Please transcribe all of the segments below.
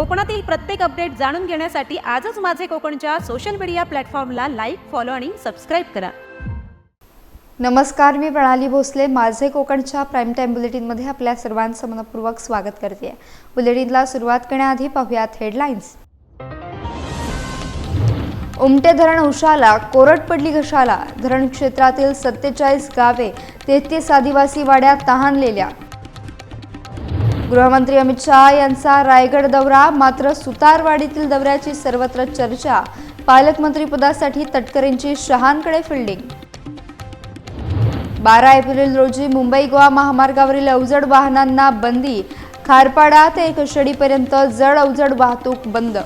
कोकणातील प्रत्येक अपडेट जाणून घेण्यासाठी आजच माझे कोकणच्या सोशल मीडिया प्लॅटफॉर्मला लाईक फॉलो आणि सबस्क्राईब करा. नमस्कार मी प्रणाली भोसले. माझे कोकणच्या प्राईम टाईम बुलेटिनमध्ये आपल्या सर्वांचं मनपूर्वक स्वागत करते बुलेटिनला सुरुवात करण्याआधी पाहूयात हेडलाईन्स उमटे धरण उशाला कोरड पडली घशाला. धरण क्षेत्रातील सत्तेचाळीस गावे तेहतीस आदिवासी वाड्यात तहानलेल्या. गृहमंत्री अमित शहा यांचा रायगड दौरा मात्र सुतारवाडीतील दौऱ्याची सर्वत्र चर्चा. पालकमंत्रीपदासाठी तटकरेंची शहांकडे फिल्डिंग. बारा एप्रिल रोजी मुंबई गोवा महामार्गावरील अवजड वाहनांना बंदी. खारपाडा ते कशडीपर्यंत जड अवजड वाहतूक बंद.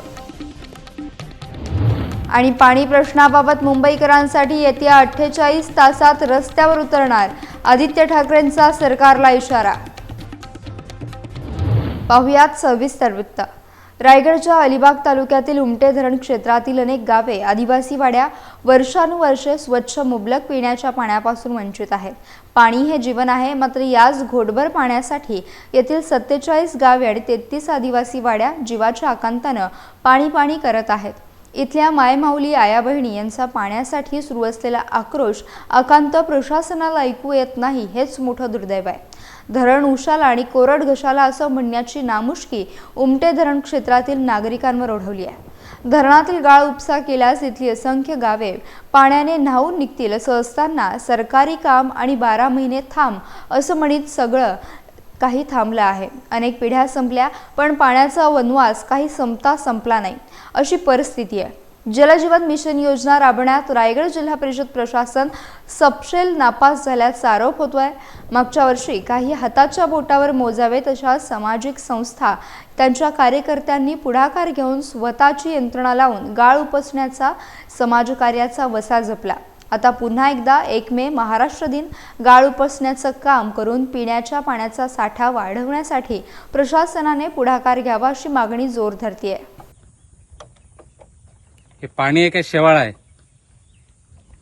आणि पाणी प्रश्नाबाबत मुंबईकरांसाठी येत्या अठ्ठेचाळीस तासात रस्त्यावर उतरणार आदित्य ठाकरेंचा सरकारला इशारा. पाहुयात सविस्तर वृत्त. रायगडच्या अलिबाग तालुक्यातील उमटे धरण क्षेत्रातील अनेक गावे आदिवासी वाड्या वर्षानुवर्षे स्वच्छ मुबलक पिण्याच्या पाण्यापासून वंचित आहेत. पाणी हे जीवन आहे मात्र याच घोटभर पाण्यासाठी येथील सत्तेचाळीस गावे आणि तेहतीस आदिवासी वाड्या जीवाच्या आकांतानं पाणी पाणी करत आहेत. इथल्या मायमाऊली आया बहिणी यांचा पाण्यासाठी सुरू असलेला आक्रोश आकांत प्रशासनाला ऐकू येत नाही हेच मोठं दुर्दैव आहे. धरण उशाला आणि कोरड घशाला असं म्हणण्याची नामुष्की उमटे धरण क्षेत्रातील नागरिकांवर ओढवली आहे. धरणातील गाळ उपसा केल्यास इथली असंख्य गावे पाण्याने न्हावून निघतील असं असताना सरकारी काम आणि बारा महिने थांब असं म्हणित सगळं काही थांबलं आहे. अनेक पिढ्या संपल्या पण पाण्याचा वनवास काही संपता संपला नाही. अशी परिस्थिती आहे. जलजीवन मिशन योजना राबण्यात रायगड जिल्हा परिषद प्रशासन सपशेल नापास झाल्याचा आरोप होतोय. मागच्या वर्षी काही हाताच्या बोटावर मोजावे तशा सामाजिक संस्था त्यांच्या कार्यकर्त्यांनी पुढाकार घेऊन स्वतःची यंत्रणा लावून गाळ उपसण्याचा समाजकार्याचा वसा जपला. आता पुन्हा एकदा एक मे महाराष्ट्र दिन. गाळ उपसण्याचं काम करून पिण्याच्या पाण्याचा साठा वाढवण्यासाठी प्रशासनाने पुढाकार घ्यावा अशी मागणी जोर धरतीये. हे पाणी आहे काय शेवाळ आहे.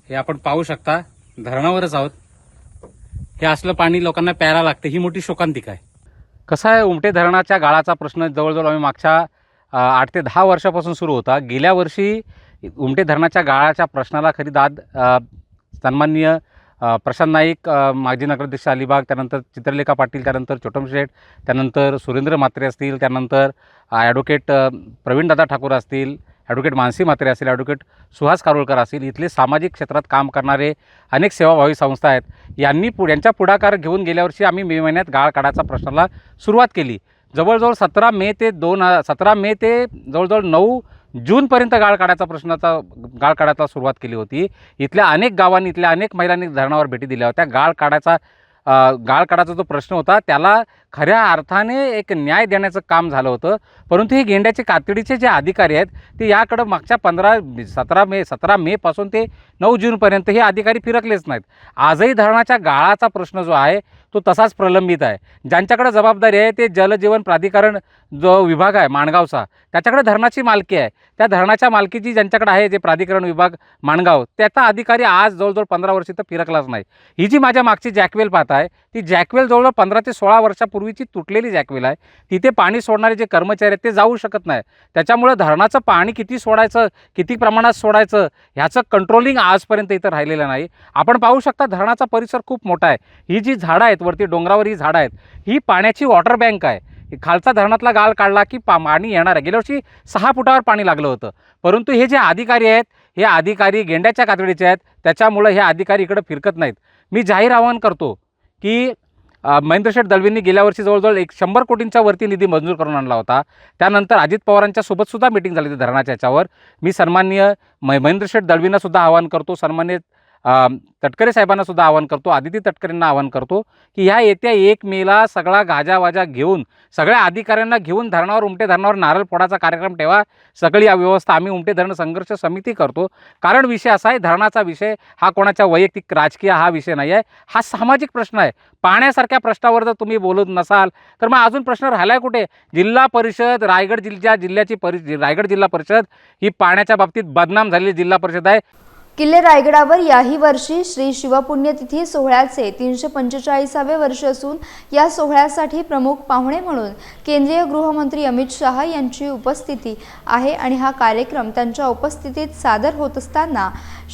हे आपण पाहू शकता धरणावरच आहोत. हे असलं पाणी लोकांना प्यायला लागतं ही मोठी शोकांतिका आहे. कसं आहे उमटे धरणाच्या गाळाचा प्रश्न? जवळजवळ आम्ही मागच्या आठ ते दहा वर्षापासून सुरू होता. गेल्या वर्षी उमटे धरणाच्या गाळाच्या प्रश्नाला खरी दाद सन्माननीय प्रशांत नाईक माजी नगराध्यक्ष अलिबाग त्यानंतर चित्रलेखा पाटील त्यानंतर छोटम शेठ त्यानंतर सुरेंद्र म्हात्रे असतील त्यानंतर ॲडव्होकेट प्रवीणदादा ठाकूर असतील ॲडव्होकेट मानसी म्हात्रे असेल ॲडव्होकेट सुहास कारोळकर असेल इथले सामाजिक क्षेत्रात काम करणारे अनेक सेवाभावी संस्था आहेत. यांनी पु यांच्या पुढाकार घेऊन गेल्या वर्षी आम्ही मे महिन्यात गाळ काढायचा प्रश्नाला सुरुवात केली. जवळजवळ सतरा मे ते दोन सतरा मे ते जवळजवळ नऊ जूनपर्यंत गाळ काढायचा प्रश्नाचा गाळ काढायला सुरुवात केली होती. इथल्या अनेक गावांनी इथल्या अनेक महिलांनी धरणावर भेटी दिल्या होत्या. गाळ काढायचा गाळ काढायचा जो प्रश्न होता त्याला खऱ्या अर्थाने एक न्याय देण्याचं काम झालं होतं. परंतु हे गेंड्याचे कातडीचे जे अधिकारी आहेत ते याकडं मागच्या पंधरा सतरा मे सतरा मेपासून ते नऊ जूनपर्यंत हे अधिकारी फिरकलेच नाहीत. आजही धरणाच्या गाळाचा प्रश्न जो आहे तो तसाच प्रलंबित आहे. ज्यांच्याकडे जबाबदारी आहे ते जलजीवन प्राधिकरण जो विभाग आहे माणगावचा त्याच्याकडे धरणाची मालकी आहे. त्या धरणाच्या मालकीची ज्यांच्याकडे आहे जे प्राधिकरण विभाग माणगाव त्याचा अधिकारी आज जवळजवळ पंधरा वर्षी तर फिरकलाच नाही. ही जी माझ्या मागची जॅकवेल पाहत आहे ती जॅकवेल जवळजवळ पंधरा ते सोळा वर्षापूर्वीची तुटलेली जॅकवेल आहे. तिथे पाणी सोडणारे जे कर्मचारी आहेत ते जाऊ शकत नाही. त्याच्यामुळं धरणाचं पाणी किती सोडायचं किती प्रमाणात सोडायचं ह्याचं कंट्रोलिंग आजपर्यंत इथं राहिलेलं नाही. आपण पाहू शकता धरणाचा परिसर खूप मोठा आहे. ही जी झाडं आहेत वरती डोंगरावर ही झाडं आहेत. ही पाण्याची वॉटर बँक आहे. खालचा धरणातला गाळ काढला की पा पाणी येणार आहे. गेल्या वर्षी सहा फुटावर पाणी लागलं होतं. परंतु हे जे अधिकारी आहेत हे अधिकारी गेंड्याच्या कातडीचे आहेत. त्याच्यामुळं हे अधिकारी इकडं फिरकत नाहीत. मी जाहीर आवाहन करतो की महेंद्रशेठ दळवींनी गेल्या वर्षी जवळजवळ एक शंभर कोटींच्या वरती निधी मंजूर करून आणला होता. त्यानंतर अजित पवारांच्या सोबतसुद्धा मिटिंग झाली होती धरणाच्या याच्यावर. मी सन्माननीय म महेंद्रशेठ आवाहन करतो. सन्मान्य तटकरे साहेबांना सुद्धा आवाहन करतो आदिती तटकरेंना आवाहन करतो की ह्या येत्या एक मेला सगळा गाजावाजा घेऊन सगळ्या अधिकाऱ्यांना घेऊन धरणावर उमटे धरणावर नारळ फोडाचा कार्यक्रम ठेवा. सगळी या व्यवस्था आम्ही उमटे धरण संघर्ष समिती करतो. कारण विषय असा आहे धरणाचा विषय हा कोणाच्या वैयक्तिक राजकीय हा विषय नाही आहे हा सामाजिक प्रश्न आहे. पाण्यासारख्या प्रश्नावर जर तुम्ही बोलत नसाल तर मग अजून प्रश्न राहिला आहे कुठे? जिल्हा परिषद रायगड जिल्ह्या जिल्ह्याची परि रायगड जिल्हा परिषद ही पाण्याच्या बाबतीत बदनाम झालेली जिल्हा परिषद आहे. किल्ले रायगडावर याही वर्षी श्री शिवपुण्यतिथी सोहळ्याचे तीनशे पंचेचाळीसावे वर्ष असून या सोहळ्यासाठी प्रमुख पाहुणे म्हणून केंद्रीय गृहमंत्री अमित शहा यांची उपस्थिती आहे आणि हा कार्यक्रम त्यांच्या उपस्थितीत सादर होत असताना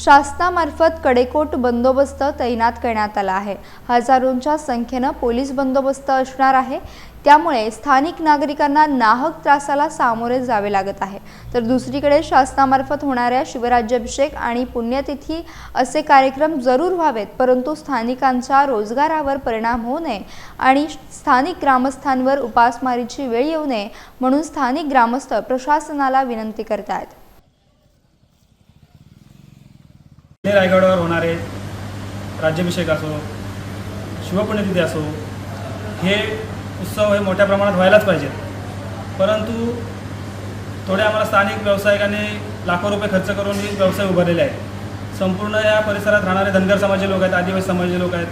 शासनामार्फत कडेकोट बंदोबस्त तैनात करण्यात आला आहे. हजारोंच्या संख्येनं पोलीस बंदोबस्त असणार आहे. त्यामुळे स्थानिक नागरिकांना नाहक त्रासाला सामोरे जावे लागत आहे. तर दुसरीकडे शासनामार्फत होणाऱ्या शिवराज्याभिषेक आणि पुण्यतिथी असे कार्यक्रम जरूर व्हावेत परंतु स्थानिकांच्या रोजगारावर परिणाम होऊ नये आणि स्थानिक ग्रामस्थांवर उपासमारीची वेळ येऊ नये म्हणून स्थानिक ग्रामस्थ प्रशासनाला विनंती करत आहेत रायगडावर होणारे राज्याभिषेक असो शिवपुण्यतिथी असो हे उत्सव हे मोठ्या प्रमाणात व्हायलाच पाहिजेत. परंतु थोडे आम्हाला स्थानिक व्यावसायिकांनी लाखो रुपये खर्च करून हे व्यवसाय उभारलेले आहेत. संपूर्ण या परिसरात राहणारे धनगर समाजाचे लोक आहेत आदिवासी समाजाचे लोक आहेत.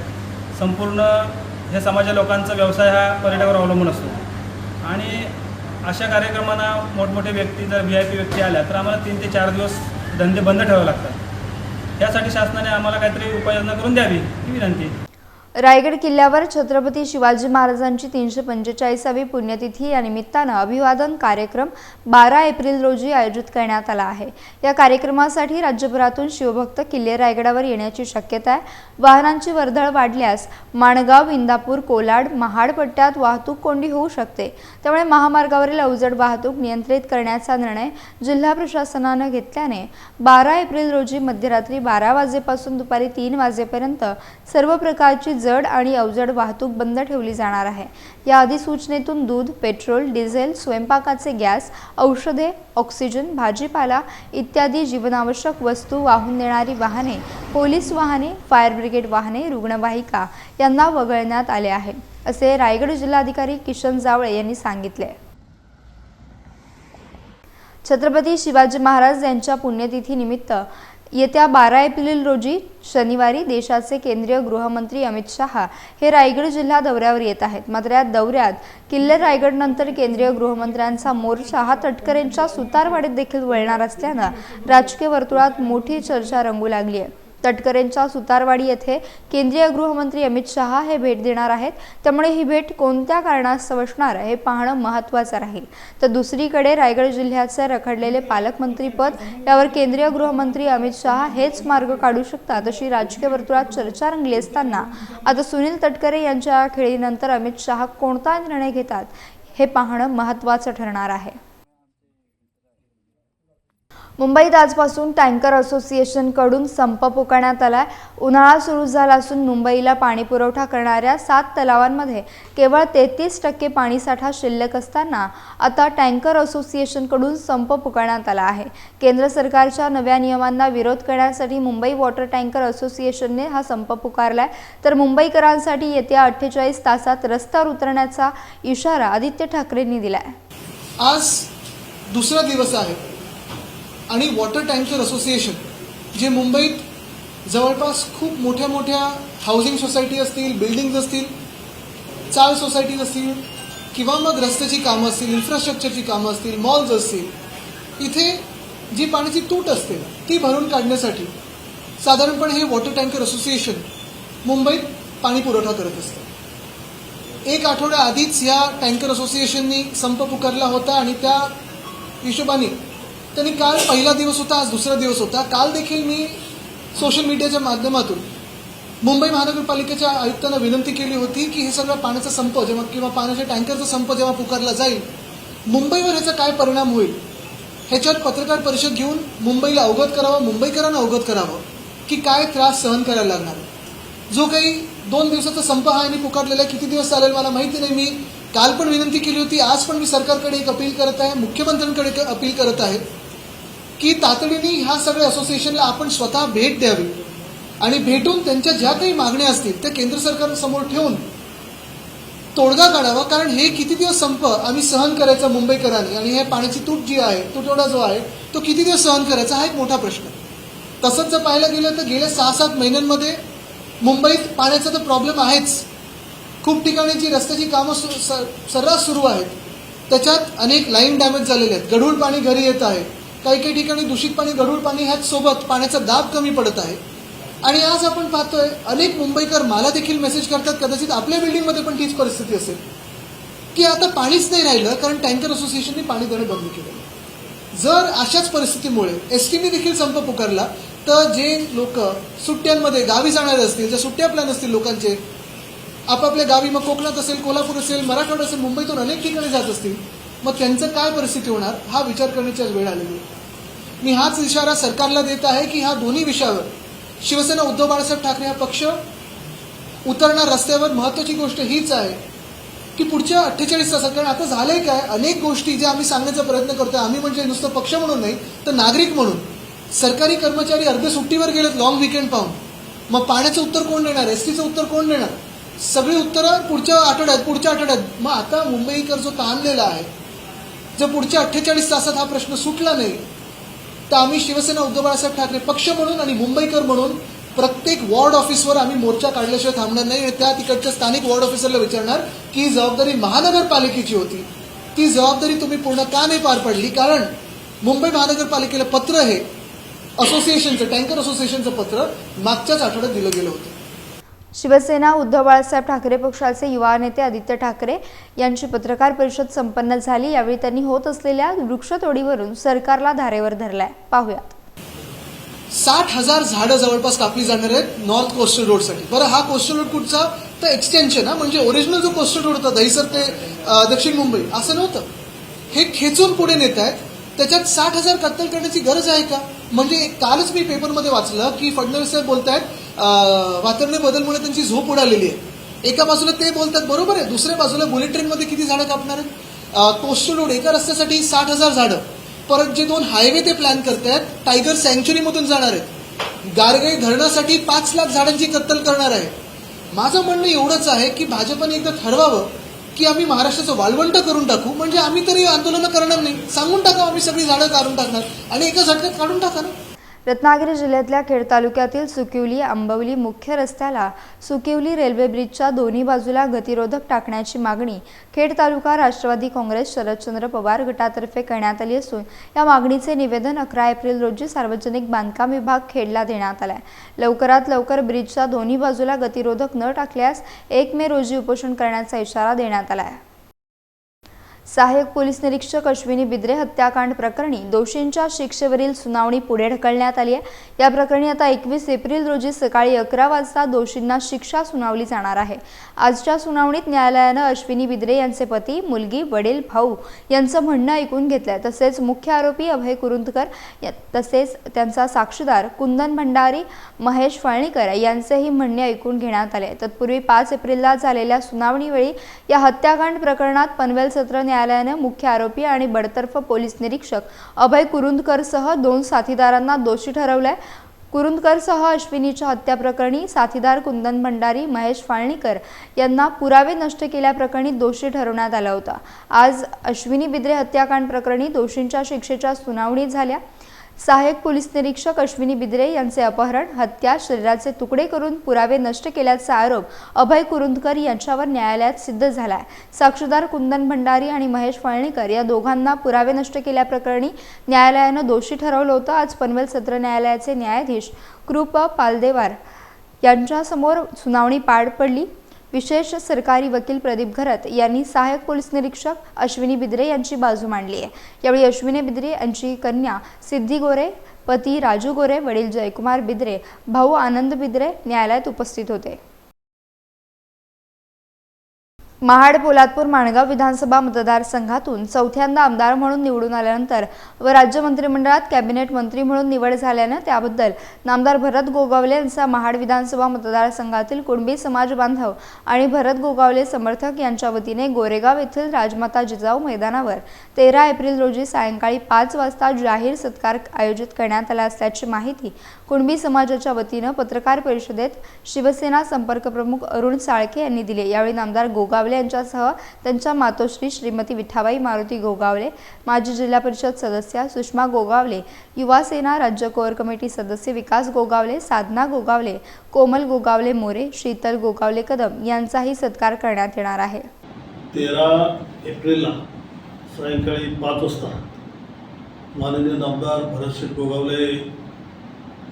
संपूर्ण ह्या समाजा लोकांचा व्यवसाय हा पर्यटकावर अवलंबून असतो. आणि अशा कार्यक्रमांना मोठमोठे व्यक्ती जर व्ही आय पी व्यक्ती आल्या तर आम्हाला तीन ते चार दिवस धंदे बंद ठेवावे लागतात. यासाठी शासनाने आम्हाला काहीतरी उपाययोजना करून द्यावी ही विनंती. रायगड किल्ल्यावर छत्रपती शिवाजी महाराजांची तीनशे पंचेचाळीसावी पुण्यतिथी या निमित्तानं अभिवादन कार्यक्रम बारा एप्रिल रोजी आयोजित करण्यात आला आहे. या कार्यक्रमासाठी राज्यभरातून शिवभक्त किल्ले रायगडावर येण्याची शक्यता आहे. वाहनांची वर्दळ वाढल्यास माणगाव इंदापूर कोलाड महाड पट्ट्यात वाहतूक कोंडी होऊ शकते. त्यामुळे महामार्गावरील अवजड वाहतूक नियंत्रित करण्याचा निर्णय जिल्हा प्रशासनानं घेतल्याने बारा एप्रिल रोजी मध्यरात्री बारा वाजेपासून दुपारी तीन वाजेपर्यंत सर्व प्रकारची जड आणि अवजड वाहतूक बंद ठेवली जाणार आहे. या अधिसूचनेतून दूध पेट्रोल डिझेल स्वयंपाकाचे गॅस औषधे ऑक्सिजन भाजीपाला इत्यादी जीवनावश्यक वस्तू वाहून नेणारी वाहने पोलीस वाहने फायर ब्रिगेड वाहने रुग्णवाहिका यांना वगळण्यात आले आहे असे रायगड जिल्हाधिकारी किशन जावळे यांनी सांगितले. छत्रपती शिवाजी महाराज यांच्या पुण्यतिथीनिमित्त येत्या बारा एप्रिल रोजी शनिवारी देशाचे केंद्रीय गृहमंत्री अमित शहा हे रायगड जिल्हा दौऱ्यावर येत आहेत. मात्र या दौऱ्यात किल्ले रायगडनंतर केंद्रीय गृहमंत्र्यांचा मोर्चा हा तटकरेंच्या सुतारवाडीत देखील वळणार असल्यानं राजकीय वर्तुळात मोठी चर्चा रंगू लागली आहे. तटकरेंच्या सुतारवाडी येथे केंद्रीय गृहमंत्री अमित शहा हे भेट देणार आहेत. त्यामुळे ही भेट कोणत्या कारणास्तव असणार हे पाहणं महत्त्वाचं राहील. तर दुसरीकडे रायगड जिल्ह्याचे रखडलेले पालकमंत्रीपद यावर केंद्रीय गृहमंत्री अमित शहा हेच मार्ग काढू शकतात अशी राजकीय वर्तुळात चर्चा रंगली असताना आता सुनील तटकरे यांच्या खेळीनंतर अमित शहा कोणता निर्णय घेतात हे पाहणं महत्त्वाचं ठरणार आहे. मुंबईत आजपासून टँकर असोसिएशनकडून संप पुकारण्यात आला आहे उन्हाळा सुरू झाला असून मुंबईला पाणीपुरवठा करणाऱ्या सात तलावांमध्ये केवळ तेहतीस टक्के पाणीसाठा शिल्लक असताना आता टँकर असोसिएशनकडून संप पुकारण्यात आला आहे. केंद्र सरकारच्या नव्या नियमांना विरोध करण्यासाठी मुंबई वॉटर टँकर असोसिएशनने हा संप पुकारला आहे तर मुंबईकरांसाठी येत्या अठ्ठेचाळीस तासात रस्त्यावर उतरण्याचा इशारा आदित्य ठाकरेंनी दिला आहे आज दुसरा दिवस आहे. आणि वॉटर टँकर असोसिएशन जे मुंबईत जवळपास खूप मोठ्या मोठ्या हाऊसिंग सोसायटी असतील बिल्डिंग्ज असतील चाळ सोसायटीज असतील किंवा मग रस्त्याची कामं असतील इन्फ्रास्ट्रक्चरची कामं असतील मॉल्स असतील इथे जी पाण्याची तूट असते ती भरून काढण्यासाठी साधारणपणे हे वॉटर टँकर असोसिएशन मुंबईत पाणी पुरवठा करत असतं. एक आठवड्या आधीच या टँकर असोसिएशननी संप पुकारला होता आणि त्या हिशोबाने त्यांनी काल पहिला दिवस होता आज दुसरा दिवस होता. काल देखील मी सोशल मीडियाच्या माध्यमातून मुंबई महानगरपालिकेच्या आयुक्तांना विनंती केली होती की हे सगळं पाण्याचा संप जेव्हा किंवा पाण्याच्या टँकरचा संप जेव्हा पुकारला जाईल मुंबईवर ह्याचा काय परिणाम होईल ह्याच्यावर पत्रकार परिषद घेऊन मुंबईला अवगत करावं मुंबईकरांना अवगत करावं की काय त्रास सहन करायला लागणार जो काही दोन दिवसाचा संप हा यांनी पुकारलेला आहे किती दिवस चालेल मला माहिती नाही. मी काल पण विनंती केली होती आज पण मी सरकारकडे एक अपील करत आहे मुख्यमंत्र्यांकडे अपील करत आहे. की तातडीने ह्या सगळ्या असोसिएशनला आपण स्वतः भेट द्यावी. आणि भेटून त्यांच्या ज्या काही मागण्या असतील त्या केंद्र सरकारसमोर ठेवून तोडगा काढावा. कारण हे किती दिवस संप आम्ही सहन करायचा मुंबईकरांनी. आणि हे पाण्याची तूट जी आहे तुटवडा जो आहे तो किती दिवस सहन करायचा हा एक मोठा प्रश्न. तसंच जर पाहायला गेलं तर गेल्या सहा सात महिन्यांमध्ये मुंबईत पाण्याचा तर प्रॉब्लेम आहेच. खूप ठिकाणी जी रस्त्याची कामं सु- स- सर्रास सुरू आहेत त्याच्यात अनेक लाईन डॅमेज झालेले आहेत. गढूळ पाणी घरी येत आहे. काही काही ठिकाणी दूषित पाणी गढूळ पाणी ह्याच सोबत पाण्याचा दाब कमी पडत आहे. आणि आज आपण पाहतोय अनेक मुंबईकर मला देखील मेसेज करतात कदाचित आपल्या बिल्डिंगमध्ये पण तीच परिस्थिती असेल. की आता पाणीच नाही राहिलं कारण टँकर असोसिएशनने पाणी देणं बंद केलं. जर अशाच परिस्थितीमुळे एस टीने देखील संप पुकारला तर जे लोक सुट्ट्यांमध्ये गावी जाणारे असतील ज्या सुट्ट्या प्लॅन असतील लोकांचे आपापल्या गावी मग कोकणात असेल कोल्हापूर असेल मराठवाडा असेल मुंबईतून अनेक ठिकाणी जात असतील मग त्यांचं काय परिस्थिती होणार हा विचार करण्याची आज वेळ आलेली आहे. मी हाच इशारा सरकारला देत आहे की ह्या दोन्ही विषयावर शिवसेना उद्धव बाळासाहेब ठाकरे हा पक्ष उतरणार रस्त्यावर महत्वाची गोष्ट हीच आहे की पुढच्या अठ्ठेचाळीस तासात कारण आता झालंय काय अनेक गोष्टी ज्या आम्ही सांगण्याचा प्रयत्न करतोय आम्ही म्हणजे नुसतं पक्ष म्हणून नाही तर नागरिक म्हणून. सरकारी कर्मचारी अर्धे सुट्टीवर गेलेत लॉंग विकेंड पाहून. मग पाण्याचं उत्तर कोण देणार? एस टीचं उत्तर कोण देणार? सगळी उत्तरं पुढच्या आठवड्यात पुढच्या आठवड्यात. मग आता मुंबईकर जो ताणलेला आहे जर पुढच्या अठ्ठेचाळीस तासात हा प्रश्न सुटला नाही तर आम्ही शिवसेना उद्धव बाळासाहेब ठाकरे पक्ष म्हणून आणि मुंबईकर म्हणून प्रत्येक वॉर्ड ऑफिसवर आम्ही मोर्चा काढल्याशिवाय थांबणार नाही. आणि त्या तिकडच्या स्थानिक वॉर्ड ऑफिसरला विचारणार की ही जबाबदारी महानगरपालिकेची होती. ती जबाबदारी तुम्ही पूर्ण का नाही पार पडली? कारण मुंबई महानगरपालिकेला पत्र हे असोसिएशनचं टँकर असोसिएशनचं पत्र मागच्याच आठवड्यात दिलं गेलं होतं. शिवसेना उद्धव बाळासाहेब ठाकरे पक्षाचे युवा नेते आदित्य ठाकरे यांची पत्रकार परिषद संपन्न झाली. यावेळी त्यांनी होत असलेल्या वृक्षतोडीवरून सरकारला धारेवर धरलाय. पाहुयात. साठ हजार झाडं जवळपास कापली जाणार आहेत नॉर्थ कोस्टल रोडसाठी बरं हा कोस्टल रोड कुठचा? तर एक्सटेन्शन हा? म्हणजे ओरिजिनल जो कोस्टल रोड होता दहिसर ते दक्षिण मुंबई असं नव्हतं? हे खेचून पुढे नेत आहेत. त्याच्यात साठ हजार कत्तल करण्याची गरज आहे का? म्हणजे कालच मी पेपरमध्ये वाचलं की फडणवीस साहेब बोलतायत वातावरण बदलमुळे त्यांची झोप उडालेली आहे. एका बाजूला ते बोलतात बरोबर आहे. दुसऱ्या बाजूला बुलेट ट्रेनमध्ये किती झाडं कापणार आहेत? कोस्टल रोड एका रस्त्यासाठी साठ हजार झाडं. परत जे दोन हायवे ते प्लॅन करतायत टायगर सँक्च्युरीमधून जाणार आहेत. गारगाई धरणासाठी पाच लाख झाडांची कत्तल करणार आहे माझं म्हणणं एवढंच आहे की भाजपने एकदा ठरवावं की आम्ही महाराष्ट्राचं वाळवंट करून टाकू. म्हणजे आम्ही तरी आंदोलनं करणार नाही. सांगून टाका आम्ही सगळी झाडं काढून टाकणार आणि एका झटक्यात काढून टाका ना. रत्नागिरी जिल्ह्यातल्या खेड तालुक्यातील सुकिवली आंबवली मुख्य रस्त्याला सुकिवली रेल्वे ब्रिजच्या दोन्ही बाजूला गतिरोधक टाकण्याची मागणी खेड तालुका राष्ट्रवादी काँग्रेस शरदचंद्र पवार गटातर्फे करण्यात आली असून या मागणीचे निवेदन अकरा एप्रिल रोजी सार्वजनिक बांधकाम विभाग खेडला देण्यात आलाय. लवकरात लवकर ब्रिजच्या दोन्ही बाजूला गतिरोधक न टाकल्यास एक मे रोजी उपोषण करण्याचा इशारा देण्यात आला आहे सहाय्यक पोलीस निरीक्षक अश्विनी बिद्रे हत्याकांड प्रकरणी दोषींच्या शिक्षेवरील सुनावणी पुढे ढकलण्यात आली आहे. या प्रकरणी आता एकवीस एप्रिल रोजी सकाळी अकरा वाजता दोषींना शिक्षा सुनावली जाणार आहे. आजच्या सुनावणीत न्यायालयानं अश्विनी बिद्रे यांचे पती मुलगी वडील भाऊ यांचं म्हणणं ऐकून घेतलंय. तसेच मुख्य आरोपी अभय कुरुंदकर तसेच त्यांचा साक्षीदार कुंदन भंडारी महेश फळणीकर यांचेही म्हणणे ऐकून घेण्यात आले. तत्पूर्वी पाच एप्रिलला झालेल्या सुनावणीवेळी या हत्याकांड प्रकरणात पनवेल सत्र न्यायालयानं मुख्य आरोपी आणि बडतर्फ पोलीस निरीक्षक अभय कुरुंदकरसह दोन साथीदारांना दोषी ठरवलंय. कुरुंदकरसह अश्विनीच्या हत्या प्रकरणी साथीदार कुंदन भंडारी महेश फाळणीकर यांना पुरावे नष्ट केल्याप्रकरणी दोषी ठरवण्यात आला होता. आज अश्विनी बिद्रे हत्याकांड प्रकरणी दोषींच्या शिक्षेच्या सुनावणी झाल्या. सहाय्यक पोलीस निरीक्षक अश्विनी बिद्रे यांचे अपहरण हत्या शरीराचे तुकडे करून पुरावे नष्ट केल्याचा आरोप अभय कुरुंदकर यांच्यावर न्यायालयात सिद्ध झालाय. साक्षीदार कुंदन भंडारी आणि महेश फळणीकर या दोघांना पुरावे नष्ट केल्याप्रकरणी न्यायालयानं दोषी ठरवलं होतं. आज पनवेल सत्र न्यायालयाचे न्यायाधीश कृप पालदेवार यांच्यासमोर सुनावणी पार पडली. विशेष सरकारी वकील प्रदीप घरत यांनी सहाय्यक पोलीस निरीक्षक अश्विनी बिद्रे यांची बाजू मांडली आहे. यावेळी अश्विनी बिद्रे यांची कन्या सिद्धी गोरे पती राजू गोरे वडील जयकुमार बिद्रे भाऊ आनंद बिद्रे न्यायालयात उपस्थित होते. महाड पोलादपूर माणगाव विधानसभा मतदारसंघातून चौथ्यांदा आमदार म्हणून निवडून आल्यानंतर व राज्य मंत्रिमंडळात कॅबिनेट मंत्री म्हणून निवड झाल्यानं त्याबद्दल नामदार भरत गोगावले यांचा महाड विधानसभा मतदारसंघातील कुणबी समाज बांधव आणि भरत गोगावले समर्थक यांच्या वतीने गोरेगाव येथील राजमाता जिजाऊ मैदानावर तेरा एप्रिल रोजी सायंकाळी पाच वाजता जाहीर सत्कार आयोजित करण्यात आला असल्याची माहिती कुणबी समाजाच्या वतीनं पत्रकार परिषदेत शिवसेना संपर्क प्रमुख अरुण साळके यांनी दिली. यावेळी नामदार गोगावले यांच्यासह त्यांच्या मातोश्री श्रीमती विठाबाई मारुती गोगावले माजी जिल्हा परिषद सदस्या सुषमा गोगावले युवासेना राज्य कोअर कमिटी सदस्य विकास गोगावले साधना गोगावले कोमल गोगावले मोरे शीतल गोगावले कदम यांचाही सत्कार करण्यात येणार आहे. तेरा एप्रिलला सायंकाळी पाच वाजता माननीय नामदार भरतशेठ गोगावले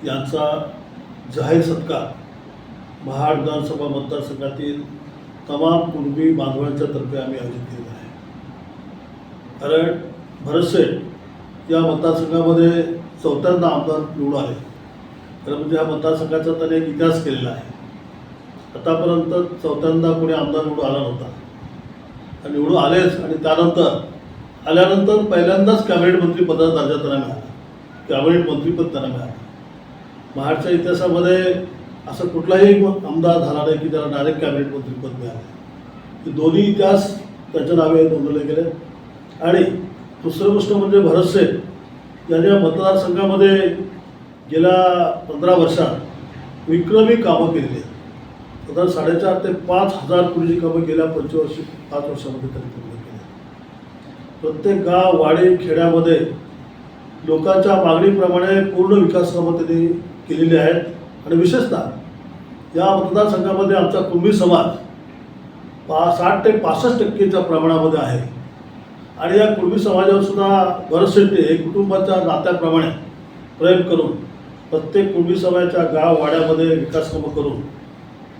यांचा जाहीर सत्कार महाड विधानसभा मतदारसंघातील तमाम कुणबी बांधवांच्या तर्फे आम्ही आयोजित केलेला आहे. कारण भरतशेठ या मतदारसंघामध्ये चौथ्यांदा आमदार निवडून आले. खरं म्हणजे हा मतदारसंघाचा त्याने एक इतिहास केलेला आहे. आतापर्यंत चौथ्यांदा कोणी आमदार निवडून आला नव्हता. आणि निवडून आलेच आणि त्यानंतर आल्यानंतर पहिल्यांदाच कॅबिनेट मंत्रीपदाचा दर्जा त्यांना मिळाला. कॅबिनेट मंत्रीपद त्यांना मिळालं. महाडच्या इतिहासामध्ये असं कुठलाही आमदार झाला नाही की त्याला डायरेक्ट कॅबिनेट मंत्रीपद मिळालं हे दोन्ही इतिहास त्याच्या नावे नोंदवले गेले. आणि दुसरं गोष्ट म्हणजे भरत शेठ यांच्या मतदारसंघामध्ये गेल्या पंधरा वर्षात विक्रमी कामं केलेली आहेत. साधारण साडेचार ते पाच हजार कोटीची कामं गेल्या पंचवर्षी पाच वर्षामध्ये त्यांनी पूर्ण केली प्रत्येक गाव वाडी खेड्यामध्ये लोकांच्या मागणीप्रमाणे पूर्ण विकास कामं त्यांनी केलेली आहेत. आणि विशेषतः या मतदारसंघामध्ये आमचा कुंभी समाज पा साठ ते पासष्ट टक्केच्या प्रमाणामध्ये आहे. आणि या कुणबी समाजावर सुद्धा बरेचसे हे कुटुंबाच्या नात्याप्रमाणे प्रेम करून प्रत्येक कुणबी समाजाच्या गाव वाड्यामध्ये विकासकामं करून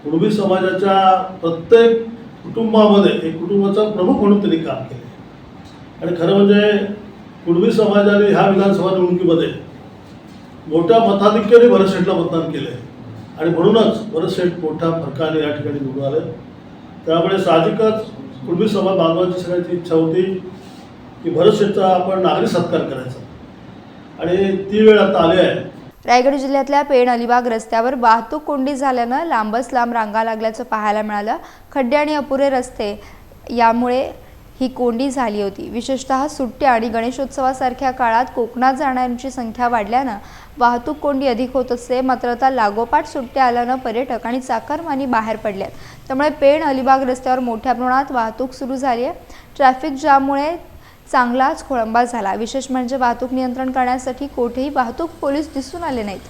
कुणबी समाजाच्या प्रत्येक कुटुंबामध्ये एक कुटुंबाचा प्रमुख म्हणून त्यांनी काम केले. आणि खरं म्हणजे कुणबी समाजाने ह्या विधानसभा निवडणुकीमध्ये मोठ्या मताधिक्याने भरत शेठला मतदान केलं आहे आणि म्हणूनच भरत शेठ मोठ्या फरकाने या ठिकाणी निवडून आले. त्यामुळे साहजिकच कुणबी सभा बांधवांची सगळ्याची इच्छा होती की भरत शेठचा आपण नागरी सत्कार करायचा. आणि ती वेळ आता आली आहे. रायगड जिल्ह्यातल्या पेण अलिबाग रस्त्यावर वाहतूक कोंडी झाल्यानं लांबच लांब रांगा लागल्याचं पाहायला मिळालं. खड्डे आणि अपुरे रस्ते यामुळे ही कोंडी झाली होती. विशेषतः सुट्ट्या आणि गणेशोत्सवासारख्या काळात कोकणात जाणाऱ्यांची संख्या वाढल्यानं वाहतूक कोंडी अधिक होत असते. मात्र आता लागोपाठ सुट्ट्या आल्यानं पर्यटक आणि चाकरमानी बाहेर पडल्यात. त्यामुळे पेण अलिबाग रस्त्यावर मोठ्या प्रमाणात वाहतूक सुरू झाली आहे. ट्रॅफिक जाममुळे चांगलाच खोळंबा झाला. विशेष म्हणजे वाहतूक नियंत्रण करण्यासाठी कोठेही वाहतूक पोलीस दिसून आले नाहीत.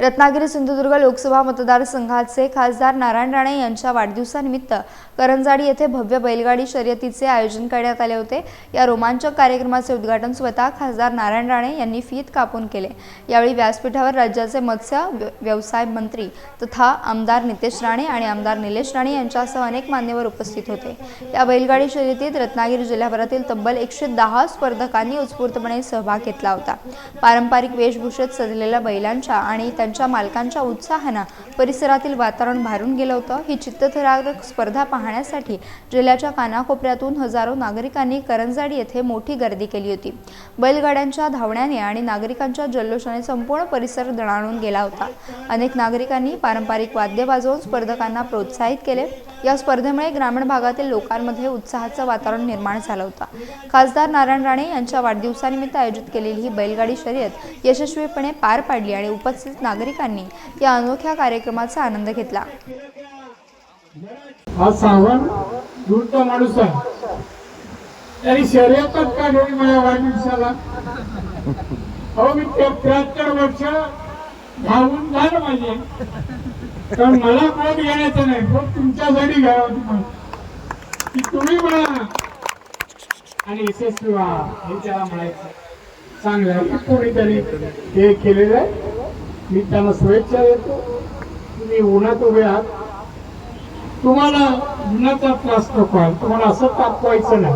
रत्नागिरी सिंधुदुर्ग लोकसभा मतदारसंघाचे खासदार नारायण राणे यांच्या वाढदिवसानिमित्त करंजाडी येथे भव्य बैलगाडी शर्यतीचे आयोजन करण्यात आले होते. या रोमांचक कार्यक्रमाचे उद्घाटन स्वतः खासदार नारायण राणे यांनी फीत कापून केले. यावेळी व्यासपीठावर राज्याचे मत्स्य व्य- व्यवसाय मंत्री तथा आमदार नितेश राणे आणि आमदार निलेश राणे यांच्यासह अनेक मान्यवर उपस्थित होते. या बैलगाडी शर्यतीत रत्नागिरी जिल्ह्याभरातील तब्बल एकशे दहा स्पर्धकांनी उत्स्फूर्तपणे सहभाग घेतला होता. पारंपरिक वेशभूषेत सजलेल्या बैलांच्या आणि त्यांच्या मालकांच्या उत्साहानं परिसरातील वातावरण भारून गेलं होतं. ही चित्तथरारक स्पर्धा पाहण्यासाठी जिल्ह्याच्या कानाकोपऱ्यातून हजारो नागरिकांनी करंजाडी येथे मोठी गर्दी केली होती. बैलगाड्यांच्या धावण्याने आणि नागरिकांच्या जल्लोषाने संपूर्ण परिसर दणाणून गेला होता. अनेक नागरिकांनी पारंपरिक वाद्य वाजवून स्पर्धकांना प्रोत्साहित केले. या स्पर्धेमुळे ग्रामीण भागातील लोकांमध्ये उत्साहाचं वातावरण निर्माण झालं होतं. खासदार नारायण राणे यांच्या वाढदिवसानिमित्त आयोजित केलेली ही बैलगाडी शर्यत यशस्वीपणे पार पाडली आणि उपस्थित नागरिकांनी या अनोख्या कार्यक्रमाचा आनंद घेतला. हा सावण दूरचा माणूस आहे. त्याने शर्यतच का नाही माझ्या वाढदिवसाला अहो मी त्र्याहत्तर वर्ष धावून झालं माझे. कारण मला पोट घेण्याचं नाही. पोट तुमच्यासाठी घ्यावं तुम्हाला की तुम्ही म्हणा. आणि यशस्वी व्हा. हे त्याला म्हणायचं. चांगलं कोणीतरी हे केलेलं आहे. मी त्यांना शुभेच्छा देतो. तुम्ही उन्हात उभे आहात. तुम्हाला उन्हाचा त्रास नको आहे. तुम्हाला असं तापवायचं नाही.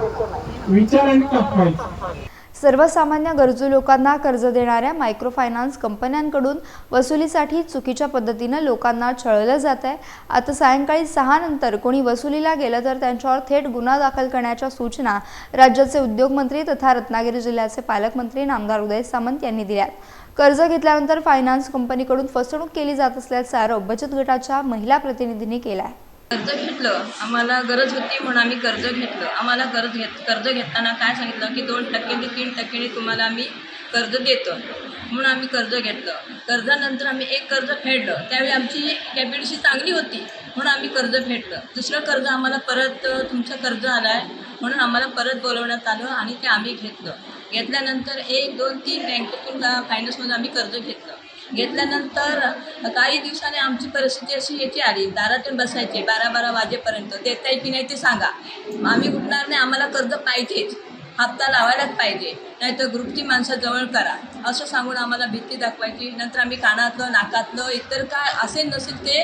विचाराने तापवायचं सर्वसामान्य गरजू लोकांना कर्ज देणाऱ्या मायक्रो फायनान्स कंपन्यांकडून वसुलीसाठी चुकीच्या पद्धतीनं लोकांना छळलं जात आहे. आता सायंकाळी सहा नंतर कोणी वसुलीला गेलं तर त्यांच्यावर थेट गुन्हा दाखल करण्याच्या सूचना राज्याचे उद्योगमंत्री तथा रत्नागिरी जिल्ह्याचे पालकमंत्री नामदार उदय सामंत यांनी दिल्यात कर्ज घेतल्यानंतर फायनान्स कंपनीकडून फसवणूक केली जात असल्याचा आरोप बचत गटाच्या महिला प्रतिनिधींनी केला आहे कर्ज घेतलं आम्हाला गरज होती म्हणून आम्ही कर्ज घेतलं. आम्हाला कर्ज घेत कर्ज घेताना काय सांगितलं की दोन टक्क्यांनी तीन टक्क्यांनी तुम्हाला आम्ही कर्ज देतो म्हणून आम्ही कर्ज घेतलं. कर्जानंतर आम्ही एक कर्ज फेडलं. त्यावेळी आमची कॅपिटशी चांगली होती म्हणून आम्ही कर्ज फेडलं. दुसरं कर्ज आम्हाला परत तुमचं कर्ज आलं आहे म्हणून आम्हाला परत बोलवण्यात आलं आणि ते आम्ही घेतलं. घेतल्यानंतर एक दोन तीन बँकेतून फायनान्समधून आम्ही कर्ज घेतलं. घेतल्यानंतर काही दिवसांनी आमची परिस्थिती अशी याची आली दारातून बसायची बारा बारा वाजेपर्यंत देताय की नाही ते सांगा. आम्ही उठणार नाही आम्हाला कर्ज पाहिजेच. हप्ता लावायलाच पाहिजे. नाहीतर ग्रुपची माणसं जवळ करा. असं सांगून आम्हाला भीती दाखवायची. नंतर आम्ही कानातलं नाकातलं इतर काय असेल नसेल ते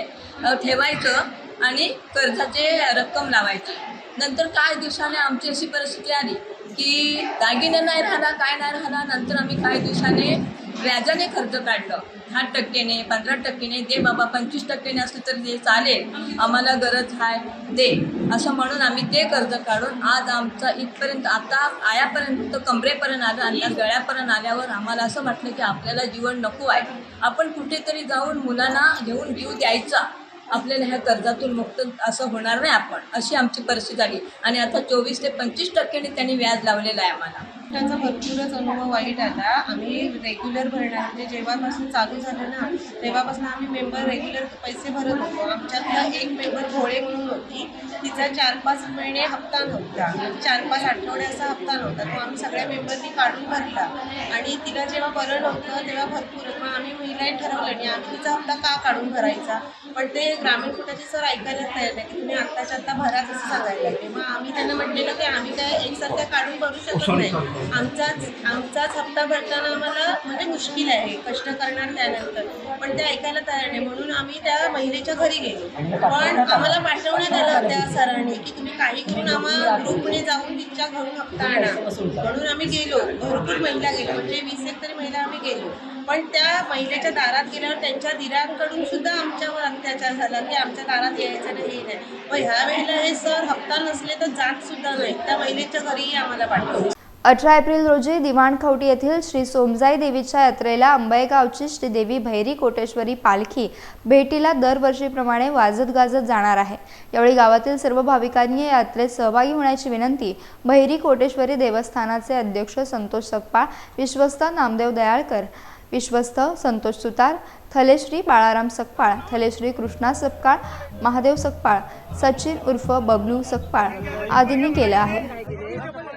ठेवायचं आणि कर्जाचे रक्कम लावायची. नंतर काही दिवसाने आमची अशी परिस्थिती आली की दागिने नाही राहिला काय नाही राहिला नंतर आम्ही काही दिवसाने व्याजाने खर्च काढलं. आठ टक्केने पंधरा टक्केने दे बाबा पंचवीस टक्केने असलं तर दे चालेल आम्हाला गरज आहे दे. असं म्हणून आम्ही ते कर्ज काढून आज आमचा इथपर्यंत आता आयापर्यंत कमरेपर्यंत आलं आणि गळ्यापर्यंत आल्यावर आम्हाला असं वाटलं की आपल्याला जीवन नको आहे. आपण कुठेतरी जाऊन मुलांना घेऊन जीव द्यायचा. आपल्याला ह्या कर्जातून मुक्त असं होणार नाही आपण अशी आमची परिस्थिती झाली. आणि आता चोवीस ते पंचवीस टक्क्यांनी त्यांनी व्याज लावलेलं आहे आम्हाला. त्याचा भरपूरच अनुभव वाईट आला. आम्ही रेग्युलर भरणार म्हणजे जेव्हापासून चालू झालं ना तेव्हापासून आम्ही मेंबर रेग्युलर पैसे भरत होतो. आमच्यातला एक मेंबर भोळे म्हणून होती. तिचा चार पाच महिने हप्ता नव्हता. चार पाच आठवड्याचा हप्ता नव्हता. तो आम्ही सगळ्या मेंबरनी काढून भरला. आणि तिला जेव्हा बरं नव्हतं तेव्हा भरपूर मग आम्ही महिलांनी ठरवलं नाही आम्ही तिचा हप्ता का काढून भरायचा? पण ते ग्रामीण कुटाचे सर ऐकायला तयार नाही. की तुम्ही आत्ताच्या आत्ता भरा कसं सांगायला लागले. मग आम्ही त्यांना म्हटलेलं की आम्ही काय एकसारखा काढून भरू शकत नाही. आमचाच आमचाच हप्ता भरताना आम्हाला म्हणजे मुश्किल आहे कष्ट करणार त्यानंतर. पण ते ऐकायला तयार नाही म्हणून आम्ही त्या महिलेच्या घरी गेलो. पण आम्हाला पाठवण्यात आलं त्या सरांनी की तुम्ही काही करून आम्हाला ग्रुपने जाऊन तिच्या घरून हप्ता आणा. म्हणून आम्ही गेलो. भरपूर महिला गेलो म्हणजे वीस एक तरी महिला आम्ही गेलो. पण त्या महिलेच्या दारात गेल्यावर त्यांच्या दिरांकडून सुद्धा आमच्यावर अत्याचार झाला की आमच्या दारात यायचं नाही हे नाही. मग ह्या वेळेला हे सर हप्ता नसले तर जात सुद्धा नाही. त्या महिलेच्या घरीही आम्हाला पाठवलं. अठरा एप्रिल रोजी दिवाणखवटी येथील श्री सोमजाई देवीच्या यात्रेला अंबाईगावची श्रीदेवी भैरी कोटेश्वरी पालखी भेटीला दरवर्षीप्रमाणे वाजत गाजत जाणार आहे. यावेळी गावातील सर्व भाविकांनी या यात्रेत सहभागी होण्याची विनंती भैरी कोटेश्वरी देवस्थानाचे अध्यक्ष संतोष सकपाळ विश्वस्त नामदेव दयाळकर विश्वस्त संतोष सुतार थलेश्री बाळाराम सकपाळ थलेश्री कृष्णा सकपाळ महादेव सकपाळ सचिन उर्फ बबलू सकपाळ आदींनी केलं आहे.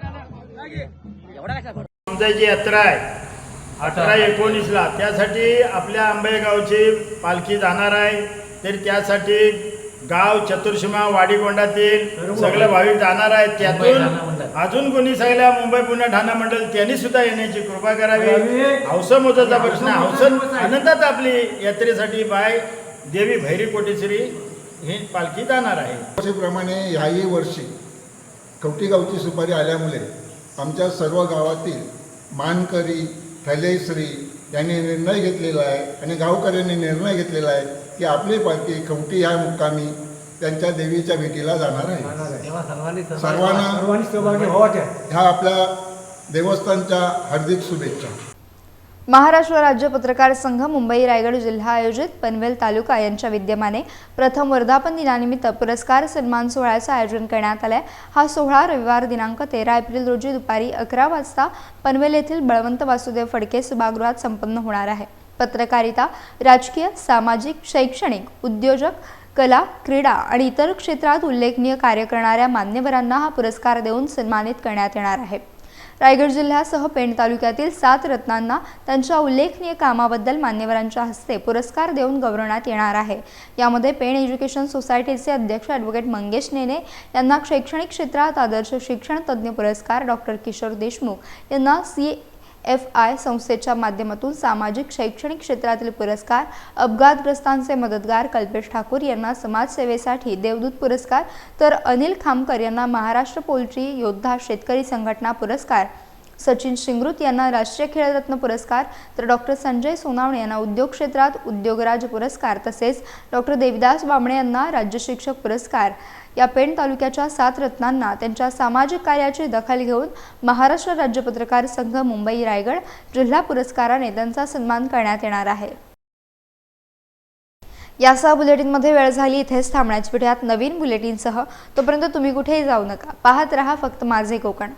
आमची यात्रा आहे अठरा एकोणीसला त्यासाठी आपल्या आंबेगावची पालखी जाणार आहे. तर त्यासाठी गाव चतुर्शीमा वाडीगोंडातील सगळे भाविक जाणार आहेत. त्यातून अजून कोणी सगळ्या मुंबई पुणे ठाणा मंडळ त्यांनी सुद्धा येण्याची कृपा करावी. हौसमोजाचा प्रश्न हौसन आनंदात आपली यात्रेसाठी बाय देवी भैरी कोटेश्वरी ही पालखी जाणार आहे. वर्षीप्रमाणे ह्याही वर्षी कवटी गावची सुपारी आल्यामुळे आमच्या सर्व गावातील मानकरी थलेश्री यांनी निर्णय घेतलेला आहे आणि गावकऱ्यांनी निर्णय घेतलेला आहे की आपली पालखी कवटी ह्या मुक्कामी त्यांच्या देवीच्या भेटीला जाणार आहे. सर्वांना ह्या आपल्या देवस्थानच्या हार्दिक शुभेच्छा. महाराष्ट्र राज्य पत्रकार संघ मुंबई रायगड जिल्हा आयोजित पनवेल तालुका यांच्या विद्यमाने प्रथम वर्धापन दिनानिमित्त पुरस्कार सन्मान सोहळ्याचं आयोजन करण्यात आलंय. हा सोहळा रविवार दिनांक तेरा एप्रिल रोजी दुपारी अकरा वाजता पनवेल येथील बळवंत वासुदेव फडके सभागृहात संपन्न होणार आहे. पत्रकारिता राजकीय सामाजिक शैक्षणिक उद्योजक कला क्रीडा आणि इतर क्षेत्रात उल्लेखनीय कार्य करणाऱ्या मान्यवरांना हा पुरस्कार देऊन सन्मानित करण्यात येणार आहे. रायगड जिल्ह्यासह पेण तालुक्यातील सात रत्नांना त्यांच्या उल्लेखनीय कामाबद्दल मान्यवरांच्या हस्ते पुरस्कार देऊन गौरवण्यात येणार आहे. यामध्ये पेण एज्युकेशन सोसायटीचे अध्यक्ष ॲडव्होकेट मंगेश नेने यांना शैक्षणिक क्षेत्रात आदर्श शिक्षण तज्ज्ञ पुरस्कार डॉक्टर किशोर देशमुख यांना सी एफ आय संस्थेच्या माध्यमातून सामाजिक शैक्षणिक क्षेत्रातील पुरस्कार अपघातग्रस्तांचे मदतगार कल्पेश ठाकूर यांना समाजसेवेसाठी देवदूत पुरस्कार तर अनिल खामकर यांना महाराष्ट्र पोल्ट्री योद्धा शेतकरी संघटना पुरस्कार सचिन शिंगृत यांना राष्ट्रीय खेळरत्न पुरस्कार तर डॉक्टर संजय सोनावणे यांना उद्योग क्षेत्रात उद्योगराज पुरस्कार तसेच डॉक्टर देविदास बामणे यांना राज्य शिक्षक पुरस्कार. या पेण तालुक्याच्या सात रत्नांना त्यांच्या सामाजिक कार्याची दखल घेऊन महाराष्ट्र राज्य पत्रकार संघ मुंबई रायगड जिल्हा पुरस्काराने त्यांचा सन्मान करण्यात येणार आहे. यासह बुलेटिनमध्ये वेळ झाली इथेच थांबण्याची भेटूयात नवीन बुलेटिनसह तोपर्यंत तुम्ही कुठेही जाऊ नका. पाहत रहा फक्त माझे कोकण.